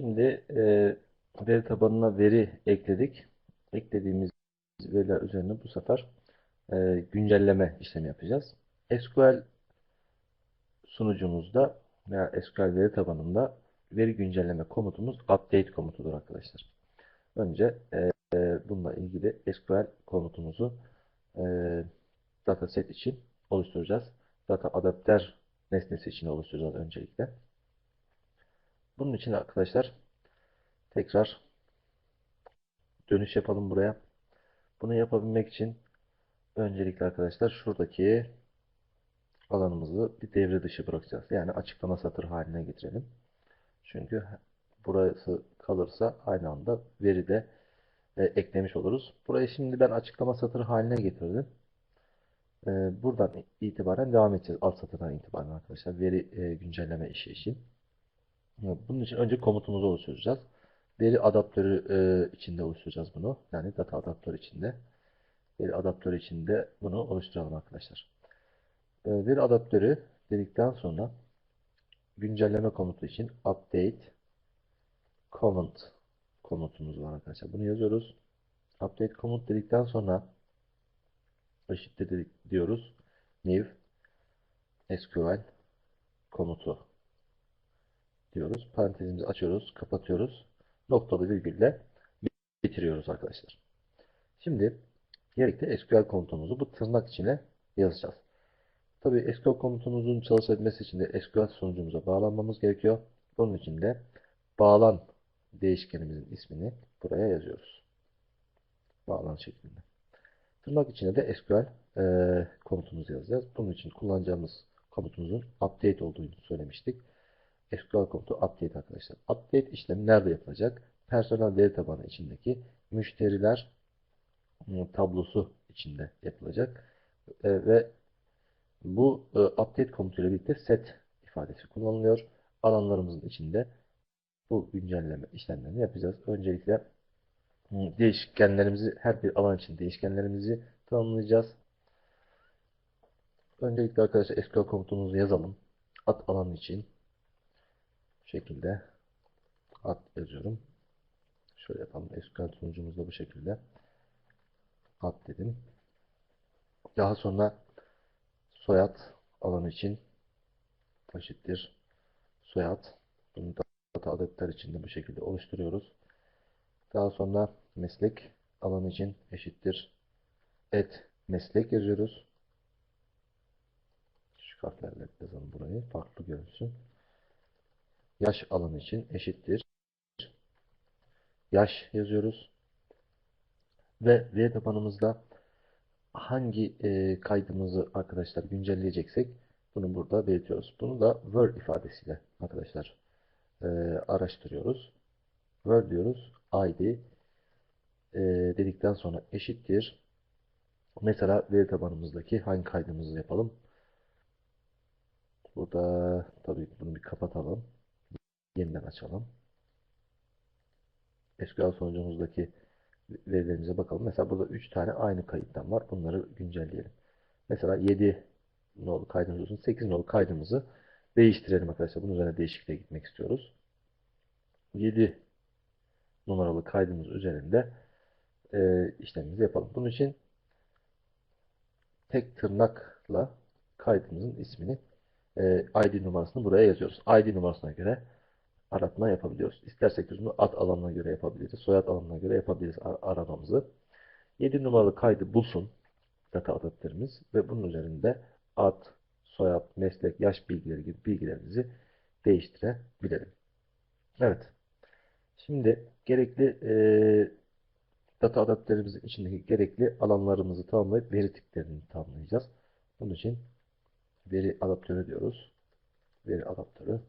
Şimdi e, veri tabanına veri ekledik. Eklediğimiz veriler üzerine bu sefer e, güncelleme işlemi yapacağız. SQL sunucumuzda veya SQL veri tabanında veri güncelleme komutumuz update komutudur arkadaşlar. Önce e, bununla ilgili SQL komutumuzu e, dataset için oluşturacağız. Data adapter nesnesi için oluşturacağız öncelikle. Bunun için arkadaşlar tekrar dönüş yapalım buraya. Bunu yapabilmek için öncelikle arkadaşlar şuradaki alanımızı bir devre dışı bırakacağız. Yani açıklama satır haline getirelim. Çünkü burası kalırsa aynı anda veri de e, eklemiş oluruz. Burayı şimdi ben açıklama satır haline getirdim. E, buradan itibaren devam edeceğiz. Alt satırdan itibaren arkadaşlar. Veri e, güncelleme işi için. Bunun için önce komutumuzu oluşturacağız. Veri adaptörü e, içinde oluşturacağız bunu. Yani data adaptörü içinde. Veri adaptörü içinde bunu oluşturalım arkadaşlar. E, veri adaptörü dedikten sonra güncelleme komutu için update comment komutumuz var arkadaşlar. Bunu yazıyoruz. Update komut dedikten sonra eşittir dedik, diyoruz. New SQL komutu diyoruz. Parantezimizi açıyoruz, kapatıyoruz. Noktalı virgülle bitiriyoruz arkadaşlar. Şimdi gerekli SQL komutumuzu bu tırnak içine yazacağız. Tabi SQL komutumuzun çalışabilmesi için de SQL sunucumuza bağlanmamız gerekiyor. Bunun için de bağlan değişkenimizin ismini buraya yazıyoruz. Bağlan şeklinde. Tırnak içine de SQL e, komutumuzu yazacağız. Bunun için kullanacağımız komutumuzun update olduğunu söylemiştik. SQL komutu update arkadaşlar. Update işlemi nerede yapılacak? Personel veri tabanı içindeki müşteriler ıı, tablosu içinde yapılacak. E, ve bu e, update komutuyla birlikte set ifadesi kullanılıyor. Alanlarımızın içinde bu güncelleme işlemlerini yapacağız. Öncelikle ıı, değişkenlerimizi her bir alan için değişkenlerimizi tanımlayacağız. Öncelikle arkadaşlar SQL komutumuzu yazalım. Ad alanı için şekilde ad yazıyorum. Şöyle yapalım. SQL sunucumuzda bu şekilde ad dedim. Daha sonra soyad alanı için eşittir soyad. Bunu data adaptör içinde bu şekilde oluşturuyoruz. Daha sonra meslek alanı için eşittir et meslek yazıyoruz. Küçük harflerle yazalım burayı. Farklı görünsün yaş alanı için eşittir. Yaş yazıyoruz. Ve veri tabanımızda hangi e, kaydımızı arkadaşlar güncelleyeceksek bunu burada belirtiyoruz. Bunu da word ifadesiyle arkadaşlar e, araştırıyoruz. Word diyoruz. ID e, dedikten sonra eşittir. Mesela veri tabanımızdaki hangi kaydımızı yapalım. Burada tabii bunu bir kapatalım. Yeniden açalım. SQL sonucumuzdaki verilerimize bakalım. Mesela burada 3 tane aynı kayıttan var. Bunları güncelleyelim. Mesela 7 nolu kaydımız olsun. 8 nolu kaydımızı değiştirelim arkadaşlar. Bunun üzerine değişikliğe gitmek istiyoruz. 7 numaralı kaydımız üzerinde e, işlemimizi yapalım. Bunun için tek tırnakla kaydımızın ismini e, ID numarasını buraya yazıyoruz. ID numarasına göre aratma yapabiliyoruz. İstersek biz bunu ad alanına göre yapabiliriz. Soyad alanına göre yapabiliriz aramamızı. 7 numaralı kaydı bulsun data adaptörümüz ve bunun üzerinde ad, soyad, meslek, yaş bilgileri gibi bilgilerimizi değiştirebilelim. Evet. Şimdi gerekli e, data adaptörümüzün içindeki gerekli alanlarımızı tamamlayıp veri tiplerini tamamlayacağız. Bunun için veri adaptörü diyoruz. Veri adaptörü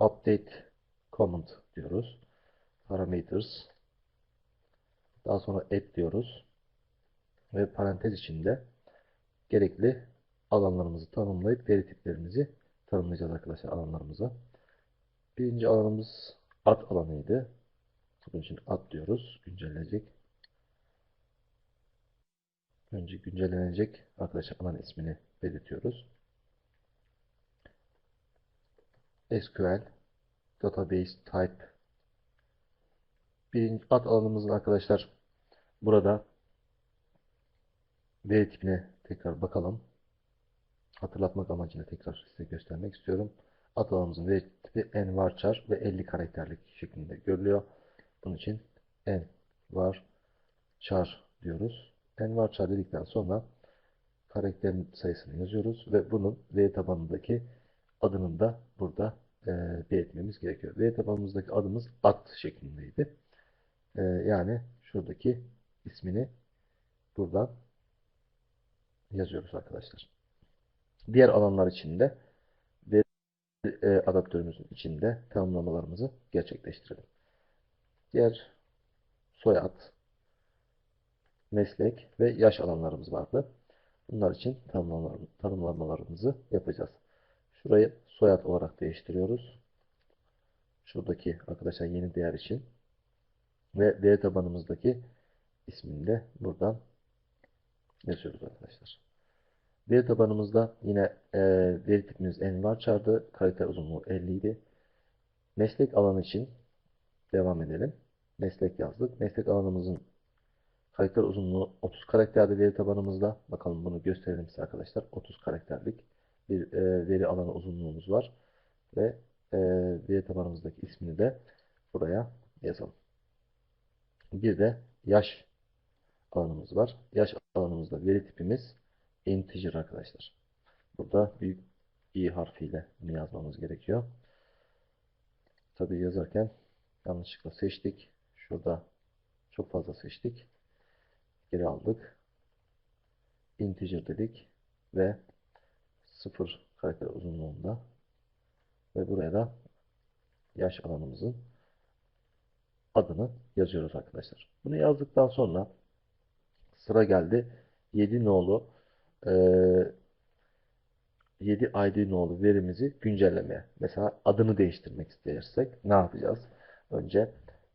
update comment diyoruz. Parameters daha sonra add diyoruz. Ve parantez içinde gerekli alanlarımızı tanımlayıp veri tiplerimizi tanımlayacağız arkadaşlar alanlarımıza. Birinci alanımız ad alanıydı. Bunun için ad diyoruz. Güncellenecek. Önce güncellenecek arkadaşlar alan ismini belirtiyoruz. SQL Database Type birinci ad alanımızın arkadaşlar burada veri tipine tekrar bakalım. Hatırlatmak amacıyla tekrar size göstermek istiyorum. Ad alanımızın veri tipi envarchar ve 50 karakterlik şeklinde görülüyor. Bunun için envarchar diyoruz. Envarchar dedikten sonra karakterin sayısını yazıyoruz ve bunun veri tabanındaki adının da burada e, belirtmemiz gerekiyor. Veri tabanımızdaki adımız ad şeklindeydi. E, yani şuradaki ismini buradan yazıyoruz arkadaşlar. Diğer alanlar içinde veri e, adaptörümüzün içinde tanımlamalarımızı gerçekleştirelim. Diğer soyad, meslek ve yaş alanlarımız vardı. Bunlar için tanımlamalarımızı yapacağız. Şurayı soyad olarak değiştiriyoruz. Şuradaki arkadaşlar yeni değer için ve veri tabanımızdaki ismini de buradan yazıyoruz arkadaşlar. Veri tabanımızda yine e, veri tipimiz envarchar'dı. Karakter uzunluğu 50 idi. Meslek alanı için devam edelim. Meslek yazdık. Meslek alanımızın karakter uzunluğu 30 karakterli veri tabanımızda. Bakalım bunu gösterelim size arkadaşlar. 30 karakterlik bir e, veri alanı uzunluğumuz var. Ve e, veri tabanımızdaki ismini de buraya yazalım. Bir de yaş alanımız var. Yaş alanımızda veri tipimiz integer arkadaşlar. Burada büyük i harfiyle bunu yazmamız gerekiyor. Tabi yazarken yanlışlıkla seçtik. Şurada çok fazla seçtik. Geri aldık. Integer dedik ve 0 karakter uzunluğunda ve buraya da yaş alanımızın adını yazıyoruz arkadaşlar. Bunu yazdıktan sonra sıra geldi 7 nolu e, 7 ID nolu verimizi güncellemeye. Mesela adını değiştirmek istersek ne yapacağız? Önce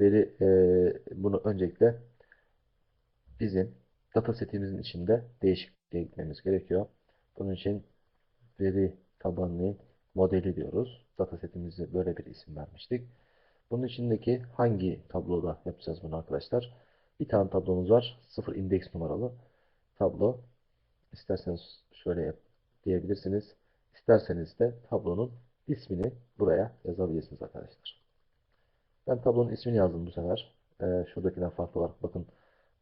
veri e, bunu öncelikle bizim datasetimizin içinde değişikliğe gitmemiz gerekiyor. Bunun için veri tabanlı modeli diyoruz. Datasetimize böyle bir isim vermiştik. Bunun içindeki hangi tabloda yapacağız bunu arkadaşlar? Bir tane tablomuz var. Sıfır indeks numaralı tablo. İsterseniz şöyle yap diyebilirsiniz. İsterseniz de tablonun ismini buraya yazabilirsiniz arkadaşlar. Ben tablonun ismini yazdım bu sefer. Ee, şuradakinden farklı olarak bakın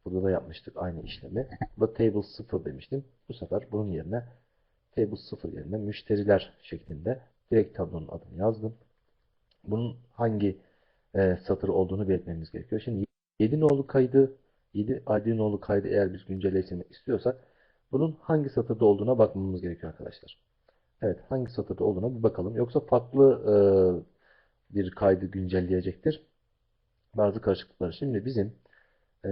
burada da yapmıştık aynı işlemi. Burada table 0 demiştim. Bu sefer bunun yerine table 0 yerine müşteriler şeklinde direkt tablonun adını yazdım. Bunun hangi e, satır olduğunu belirtmemiz gerekiyor. Şimdi 7 nolu kaydı 7 ID nolu kaydı eğer biz güncelleştirmek istiyorsak bunun hangi satırda olduğuna bakmamız gerekiyor arkadaşlar. Evet hangi satırda olduğuna bir bakalım. Yoksa farklı e, bir kaydı güncelleyecektir. Bazı karışıklıklar. Şimdi bizim e,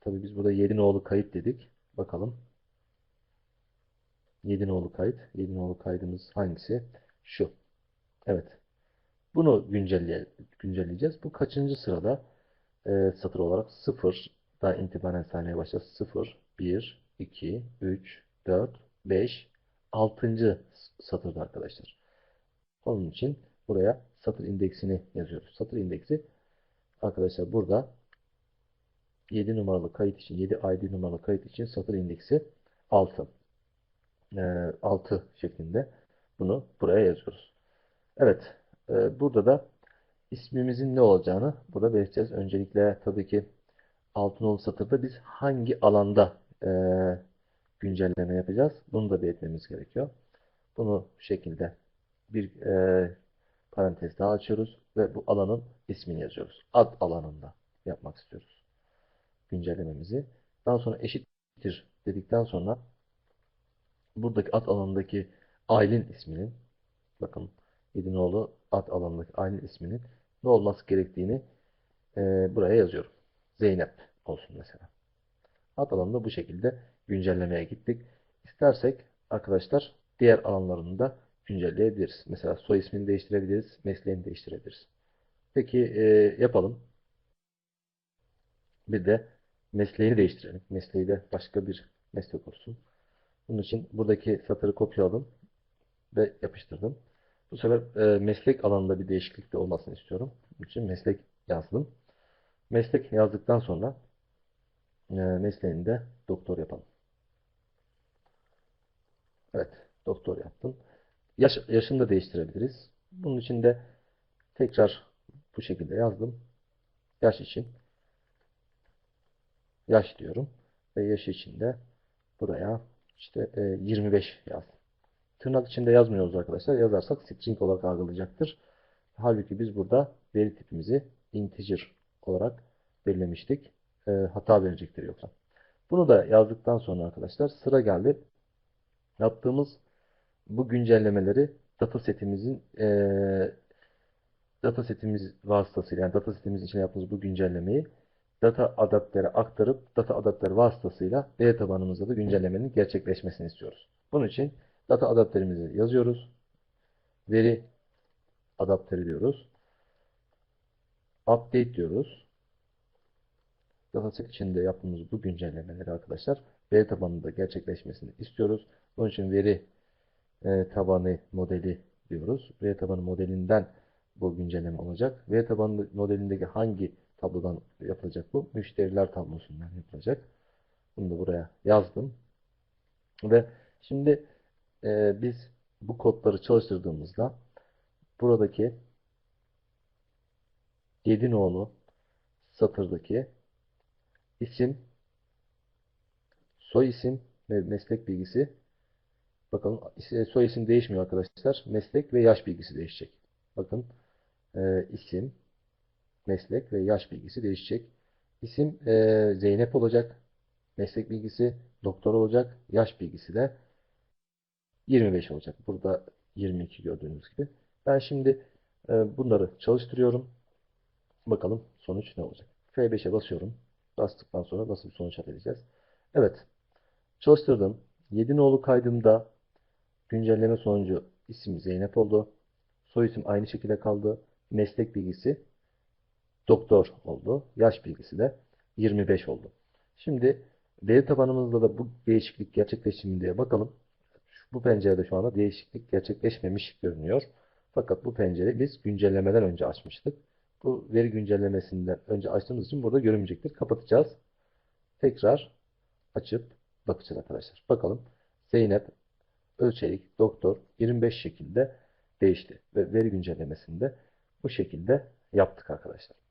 tabi biz burada 7 nolu kayıt dedik. Bakalım. 7 nolu kayıt. 7 nolu kaydımız hangisi? Şu. Evet. Bunu güncelle, güncelleyeceğiz. Bu kaçıncı sırada e, satır olarak 0'dan itibaren saymaya başlayacağız. 0, 1, 2, 3, 4, 5, 6. satırda arkadaşlar. Onun için buraya satır indeksini yazıyoruz. Satır indeksi arkadaşlar burada 7 numaralı kayıt için 7 ID numaralı kayıt için satır indeksi 6. E, 6 şeklinde bunu buraya yazıyoruz. Evet. E, burada da ismimizin ne olacağını burada belirteceğiz. Öncelikle tabii ki altın satırda biz hangi alanda e, güncelleme yapacağız? Bunu da belirtmemiz gerekiyor. Bunu bu şekilde bir e, parantez daha açıyoruz ve bu alanın ismini yazıyoruz. Ad alanında yapmak istiyoruz. Güncellememizi. Daha sonra eşittir dedikten sonra buradaki ad alanındaki Aylin isminin bakın Yedinoğlu ad alanındaki Aylin isminin ne olması gerektiğini e, buraya yazıyorum. Zeynep olsun mesela. Ad alanında bu şekilde güncellemeye gittik. İstersek arkadaşlar diğer alanlarını da güncelleyebiliriz. Mesela soy ismini değiştirebiliriz, mesleğini değiştirebiliriz. Peki e, yapalım. Bir de mesleğini değiştirelim. Mesleği de başka bir meslek olsun. Bunun için buradaki satırı kopyaladım ve yapıştırdım. Bu sefer e, meslek alanında bir değişiklik de olmasını istiyorum. Bunun için meslek yazdım. Meslek yazdıktan sonra e, mesleğinde doktor yapalım. Evet, doktor yaptım. Yaş, yaşını da değiştirebiliriz. Bunun için de tekrar bu şekilde yazdım. Yaş için yaş diyorum ve yaş için de buraya işte e, 25 yaz. Tırnak içinde yazmıyoruz arkadaşlar. Yazarsak string olarak algılayacaktır. Halbuki biz burada veri tipimizi integer olarak belirlemiştik. E, hata verecektir yoksa. Bunu da yazdıktan sonra arkadaşlar sıra geldi. Yaptığımız bu güncellemeleri datasetimizin e, datasetimiz vasıtasıyla yani datasetimiz için yaptığımız bu güncellemeyi data adaptere aktarıp data adapter vasıtasıyla veri tabanımızda da güncellemenin gerçekleşmesini istiyoruz. Bunun için data adapterimizi yazıyoruz. Veri adapteri diyoruz. Update diyoruz. Dataset içinde yaptığımız bu güncellemeleri arkadaşlar veri tabanında gerçekleşmesini istiyoruz. Bunun için veri e, tabanı modeli diyoruz. Veri tabanı modelinden bu güncelleme olacak. Veri tabanı modelindeki hangi tablodan yapılacak bu? Müşteriler tablosundan yapılacak. Bunu da buraya yazdım. Ve şimdi e, biz bu kodları çalıştırdığımızda buradaki 7 nolu satırdaki isim, soy isim ve meslek bilgisi bakın soy isim değişmiyor arkadaşlar. Meslek ve yaş bilgisi değişecek. Bakın e, isim, meslek ve yaş bilgisi değişecek. İsim e, Zeynep olacak. Meslek bilgisi doktor olacak. Yaş bilgisi de 25 olacak. Burada 22 gördüğünüz gibi. Ben şimdi e, bunları çalıştırıyorum. Bakalım sonuç ne olacak. F5'e basıyorum. Bastıktan sonra nasıl bir sonuç elde edeceğiz? Evet. Çalıştırdım. 7 nolu kaydımda güncelleme sonucu isim Zeynep oldu. Soy isim aynı şekilde kaldı. Meslek bilgisi doktor oldu. Yaş bilgisi de 25 oldu. Şimdi veri tabanımızda da bu değişiklik gerçekleşti mi diye bakalım. Bu pencerede şu anda değişiklik gerçekleşmemiş görünüyor. Fakat bu pencere biz güncellemeden önce açmıştık. Bu veri güncellemesinden önce açtığımız için burada görünmeyecektir. Kapatacağız. Tekrar açıp bakacağız arkadaşlar. Bakalım Zeynep Ölçelik Doktor 25 şekilde değişti. Ve veri güncellemesinde bu şekilde yaptık arkadaşlar.